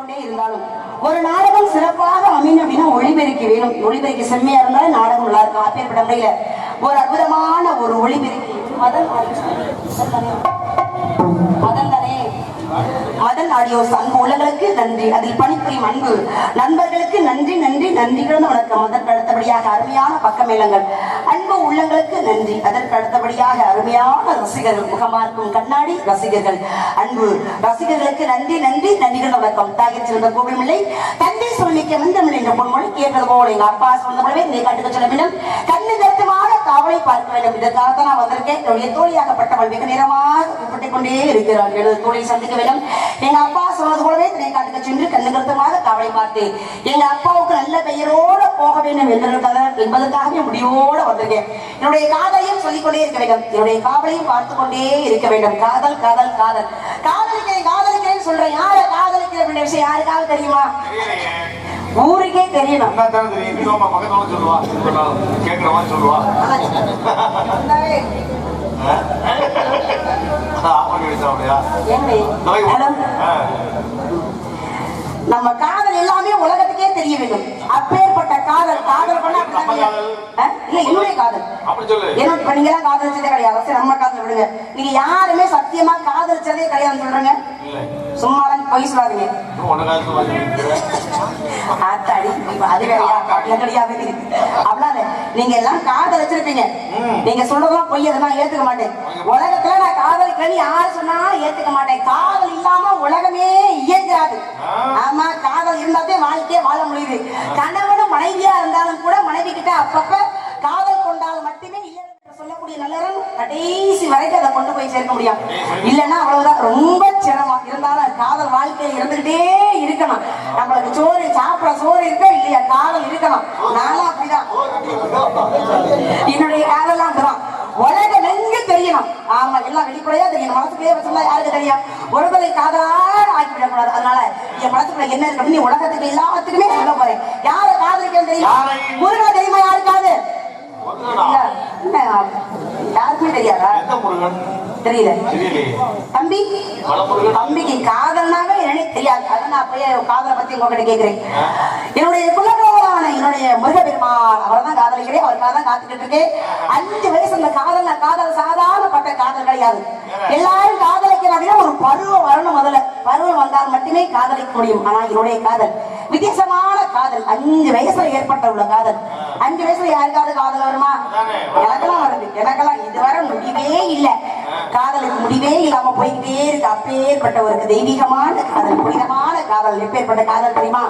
கொண்டே இருந்தாலும் ஒரு நாடகம் சிறப்பாக அமையும் அப்படின்னா ஒளிபெருக்கி வேணும். ஒளிபெருக்கி செம்மையா இருந்தாலும் நாடகம் நல்லா இருக்கும். அப்பேற்பட்ட முறையில ஒரு அற்புதமான ஒரு ஒளிபெருக்கி. மதம் மதன் ஆடியோஸ் அன்பு உள்ளங்களுக்கு நன்றி. அதில் பணிபுரியும் அன்பு நண்பர்களுக்கு நன்றி நன்றி நன்றி கிடந்த வணக்கம். அதற்கு அடுத்தபடியாக அருமையான பக்கமேளங்கள். அன்பு உள்ளங்களுக்கு நன்றி. அதற்கு அடுத்தபடியாக அருமையான ரசிகர்கள் முகமார்க்கும் கண்ணாடி ரசிகர்கள். அன்பு ரசிகர்களுக்கு நன்றி நன்றி நன்றி கிடந்த வணக்கம். தாயர் சிறந்த கோவில்மில்லை தந்தை சொல்லிக்க வந்தமில்லை என்ற பொன்மொழி கேட்டது போல. எங்க அப்பா சொன்ன போலவே நீ கண்டுக்க சொல்ல வேண்டும் கண்ணு கருத்துமான காவலை பார்க்க வேண்டும் இதற்காக நான் வந்திருக்கேன். என்னுடைய தோழியாகப்பட்டவள் மிக நேரமாக கூப்பிட்டுக் கொண்டே இருக்கிறாள் எனது தோழியை சந்திக்க வேண்டும். எங்க அப்பா சொன்னது போலவே திணை சென்று கண்ணு காவலை பார்த்து எங்க அப்பாவுக்கு நல்ல பெயரோட போக வேண்டும் என்பதற்காகவே முடிவோட வந்திருக்கேன். என்னுடைய காதலையும் சொல்லிக் கொண்டே இருக்க வேண்டும். என்னுடைய காவலையும் பார்த்து கொண்டே இருக்க வேண்டும். காதல் காதல் காதல். காதலிக்கிறேன் காதலிக்கிறேன் சொல்றேன். யாரை காதலிக்கிறேன் விஷயம் யாருக்காவது தெரியுமா? ஊருக்கே தெரியணும் சொல்லுவா. சொல்லுவா. நம்ம காதல் எல்லாமே உலகத்துக்கே தெரிய வேண்டும். அப்பேற்பட்ட காதல் காதல் பண்ணா? இல்ல என்னுடைய காதல். அப்படி சொல்லு. என்ன எல்லாம் காதலிச்சதே கிடையாது. நம்ம காதல் விடுங்க. நீங்க யாருமே சத்தியமா காதலிச்சதே கிடையாதுன்னு சொல்றீங்க. சும்மா பொய் சொல்லாதீங்க ஆத்தாடி அது வேறையா? கிடையாது அப்படிலாம். நீங்க எல்லாம் காதலிச்சிருப்பீங்க. ம். நீங்க சொல்றதெல்லாம் பொய் அதெல்லாம் ஏத்துக்க மாட்டேன். உலகத்துல நான் காதலிக்கிறேன்னு யார் சொன்னாலும் ஏத்துக்க மாட்டேன். காதல் இல்லாம உலகமே இயங்காது. ஆமா காதல் இருந்தாதே வாழ்க்கையே வாழ முடியுது. கணவனும் மனைவியா இருந்தாலும் கூட மனைவி கிட்ட அப்பப்ப காதல் கொண்டால் மட்டுமே இல்லறம் என்று சொல்லக்கூடிய நல்லறம் கடைசி வரைக்கும் அதை கொண்டு போய் சேர்க்க முடியும் இல்லைன்னா அவ்வளவுதான். ரொம்ப சிரமம். இருந்தாலும் காதல் வாழ்க்கையில் இருந்துகிட்டே இருக்கணும். நம்மளுக்கு சோறு சாப்பிட சோறு இருக்க இல்லையா காதல் இருக்கணும். நானும் அப்படிதான். என்னுடைய காதலாம் அப்படிதான். உலகம் எங்க தெரியணும். ஆமா எல்லாம் வெளிப்படையா தெரியணும். மனசுக்குள்ளே வச்சிருந்தா யாருக்கு தெரியும்? ஒருவரை காதலாக ஆக்கிவிடக்கூடாது. அதனால என் மனசுக்குள்ள என்ன இருக்கு அப்படின்னு உலகத்துக்கு எல்லாத்துக்குமே சொல்ல போறேன். யாரை காதலிக்கணும் தெரியும்? முருகன் தெரியுமா யாருக்காவது? யாருக்குமே தெரியாதா? தெரியல. தம்பி? தம்பிக்கு காதல்னாவே எனக்கு தெரியாது. அதை நான் போய் காதலை பத்தி உங்ககிட்ட கேட்கிறேன் என்னுடைய குலதெய்வமான என்னுடைய முருகபெருமான் அவரை தான் காதலிக்கிறேன். அவருக்காக தான் காத்துக்கிட்டு இருக்கேன். அஞ்சு வயசு அந்த காதல் காதல் சாதாரணப்பட்ட காதல் கிடையாது. எல்லாரும் காதலிக்கிற அப்படின்னா ஒரு பருவம் வரணும் முதல்ல. பருவம் வந்தால் மட்டுமே காதலிக்க முடியும். ஆனா என்னுடைய காதல் வித்தியாசமான காதல். அஞ்சு வயசுல ஏற்பட்ட உள்ள காதல். அஞ்சு வயசுல யாருக்காவது காதல் வருமா? எனக்கெல்லாம் வருது. எனக்கெல்லாம் இதுவரை முடிவே இல்லை. காதலுக்கு முடிவே இல்லாம போய்கிட்டே இருக்கு. அப்பேற்பட்ட ஒரு தெய்வீகமான காதல் புனிதமான காதல் எப்பேற்பட்ட காதல் தெரியுமா?